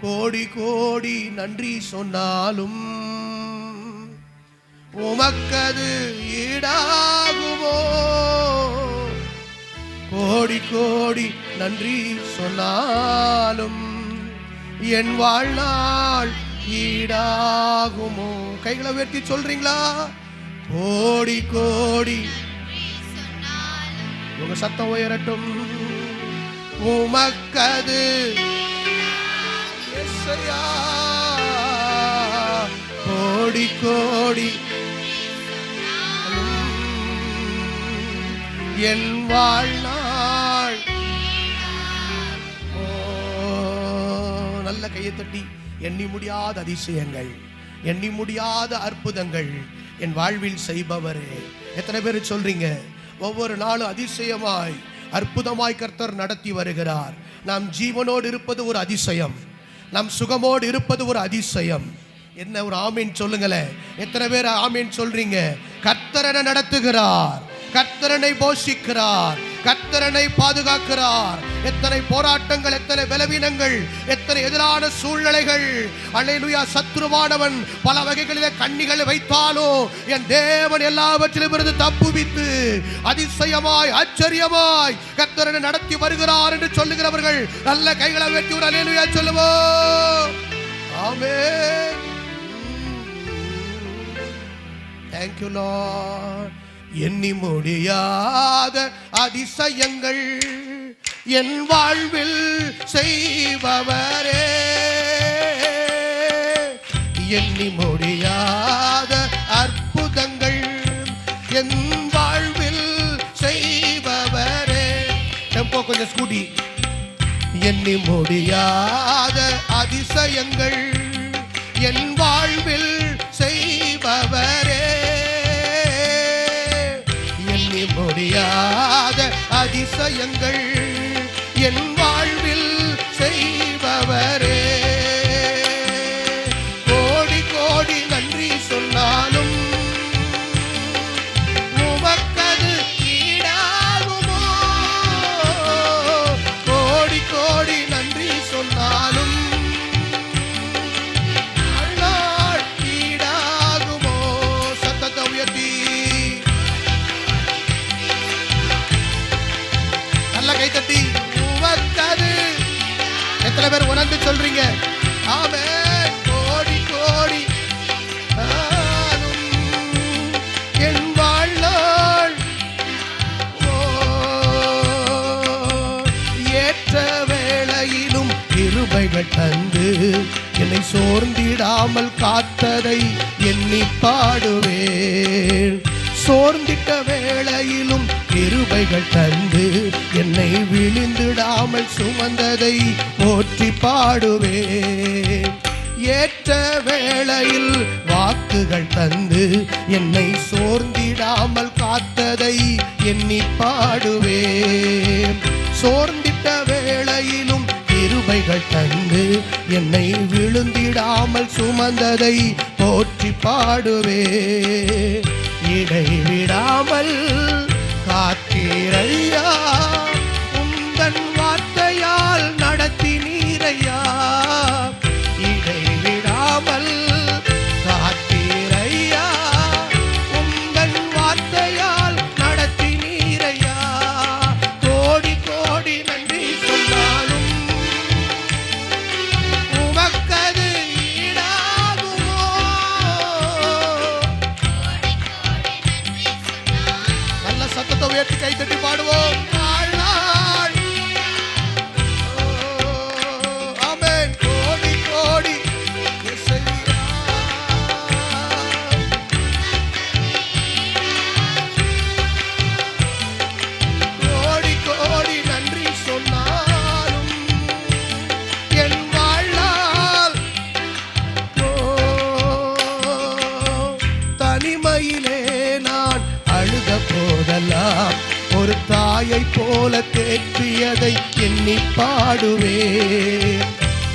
கோடி கோடி நன்றி சொன்னாலும் உமக்கது ஈடாகுமோ? கோடி கோடி நன்றி சொன்னாலும் என் வாழ்நாள் ஈடாகுமோ? கைகளை உயர்த்தி சொல்றீங்களா? கோடி கோடி உங்க சத்தம் உயரட்டும். உமக்கது கோடி கோடி. என் வாழ்நாள். ஓ, நல்ல கையை தட்டி எண்ணி முடியாத அதிசயங்கள் எண்ணி முடியாத அற்புதங்கள் என் வாழ்வில் செய்பவரே. எத்தனை பேர் சொல்றீங்க? ஒவ்வொரு நாளும் அதிசயமாய் அற்புதமாய் கர்த்தர் நடத்தி வருகிறார். நாம் ஜீவனோடு இருப்பது ஒரு அதிசயம். நாம் சுகமோடு இருப்பது ஒரு அதிசயம். என்ன ஒரு ஆமீன் சொல்லுங்களேன் எத்தனை பேர் ஆமீன் சொல்றீங்க? கர்த்தரனை நடத்துகிறார். கர்த்தரனை போஷிக்கிறார். கத்தரனை பாதுகாக்கிறார். எத்தனை போராட்டங்கள் எத்தனை பலவீனங்கள் எத்தனை எதிரான சூழ்நிலைகள். அல்லேலூயா சத்ருவானவன் பல வகைகளிலே கண்ணிகள் வைத்தாலோ என் தேவன் எல்லாவற்றிலும் இருந்து தப்புவித்து அதிசயமாய் ஆச்சரியமாய் கர்த்தரனை நடத்தி வருகிறார் என்று சொல்லுகிறவர்கள் நல்ல கைகளை வெட்டி ஒரு அல்லேலூயா சொல்லுவோம் ஆமென். தேங்க்யூ லார்ட் எண்ணி முடியாத அதிசயங்கள் என் வாழ்வில் செய்பவரே. எண்ணி முடியாத அற்புதங்கள் என் வாழ்வில் செய்பவரே. டெம்போ கொஞ்சம் ஸ்கூட்டி. எண்ணி முடியாத அதிசயங்கள் என் வாழ்வில் அதிசயங்கள் கிருபைகள் தந்து என்னை சோர்ந்திடாமல் காத்ததை எண்ணி பாடுவேன். சோர்ந்திட்ட வேளையிலும் கிருபைகள் தந்து என்னை விழுந்திடாமல் சுமந்ததை போற்றி பாடுவேன். ஏற்ற வேளையில் வாக்குகள் தந்து என்னை சோர்ந்திடாமல் காத்ததை எண்ணி பாடுவேன். சோர்ந்திட்ட வேளையிலும் தந்து என்னை விழுந்திடாமல் சுமந்ததை போற்றி பாடுவே. இடைவிடாமல் காத்தீரையா உந்தன் வார்த்தையால் நடத்தி போல தேற்றியதை எண்ணி பாடுவே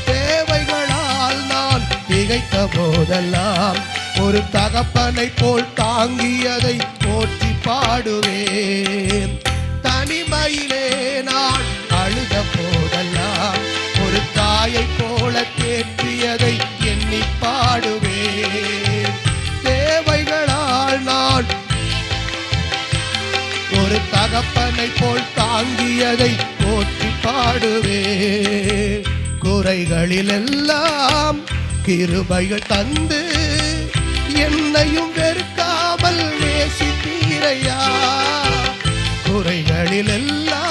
தேவைகளால் நான் திகைத்த போதெல்லாம் ஒரு தகப்பனை போல் தாங்கியதை போற்றி பாடுவேன். தனிமையிலே நான் அழுத போதெல்லாம் ஒரு தாயை போல தே தேற்றியதை எண்ணி தகப்பனை போல் தாங்கியதை போற்றி பாடுவே. குறைகளிலெல்லாம் கிருபைகள் தந்து என்னையும் வெறுக்காமல் நேசித்தீரையா. குறைகளிலெல்லாம்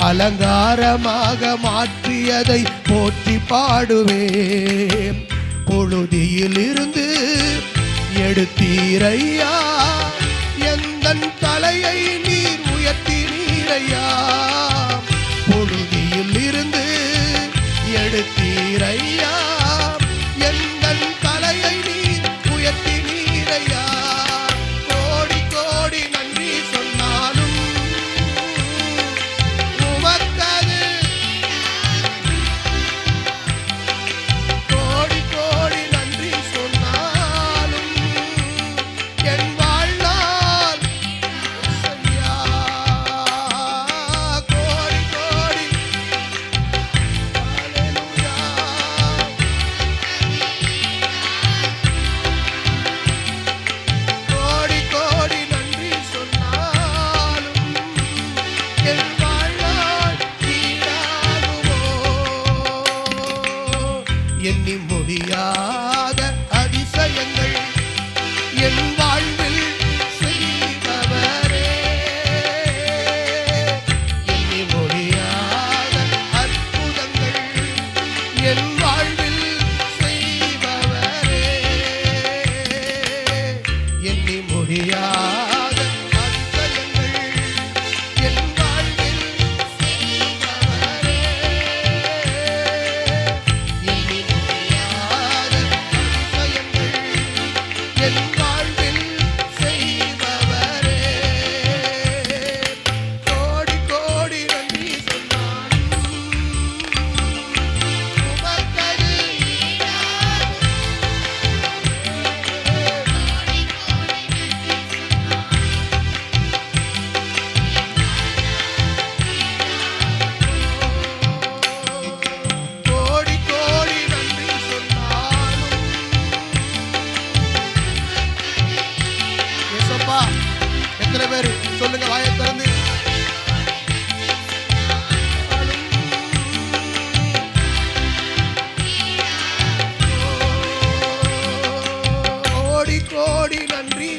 அலங்காரமாக மாற்றியதை போற்றி பாடுவேன். பொழுதியிலிருந்து எடுத்தீரையா? எந்தன் தலையை எண்ணி என் வாழ்வில்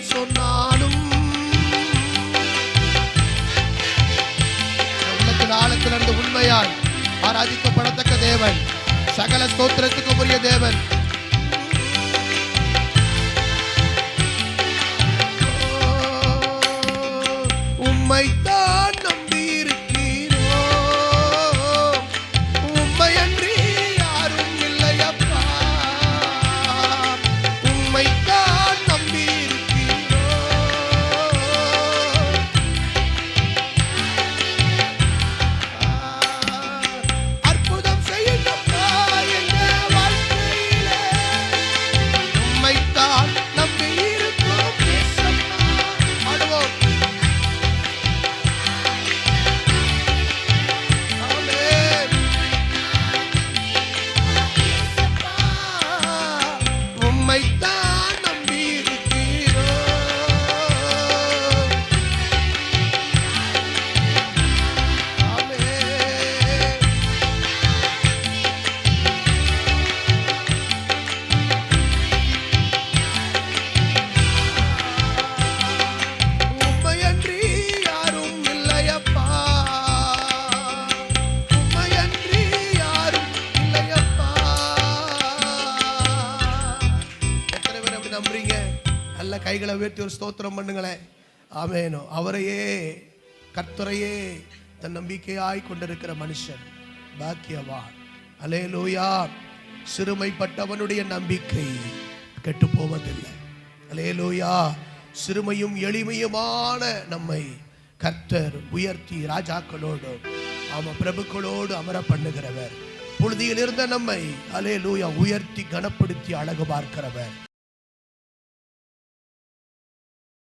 நன்றி சொன்னாலும் உள்ளத்தின் ஆழத்திலிருந்து உண்மையாய் ஆராதிக்கப்படத்தக்க தேவன். சகல ஸ்தோத்திரத்துக்கு உரிய தேவன். கைகளை உயர்த்தி ஒரு ஸ்தோத்திரம் பண்ணுங்களேன். ஆமேனோ. அவரையே கர்த்தரையே தன் நம்பிக்கையாய் கொண்டிருக்கிற மனுஷன் பாக்கியவான். அலேலூயா சிறுமைப்பட்டவனுடைய நம்பிக்கை கெட்டு போவதில்லை. அலே லூயா சிறுமையும் எளிமையுமான நம்மை கர்த்தர் உயர்த்தி ராஜாக்களோடு அவ பிரபுக்களோடு அமர பண்ணுகிறவர் புழுதியில் இருந்த நம்மை அலே லூயா உயர்த்தி கனப்படுத்தி அழகு பார்க்கிறவர்.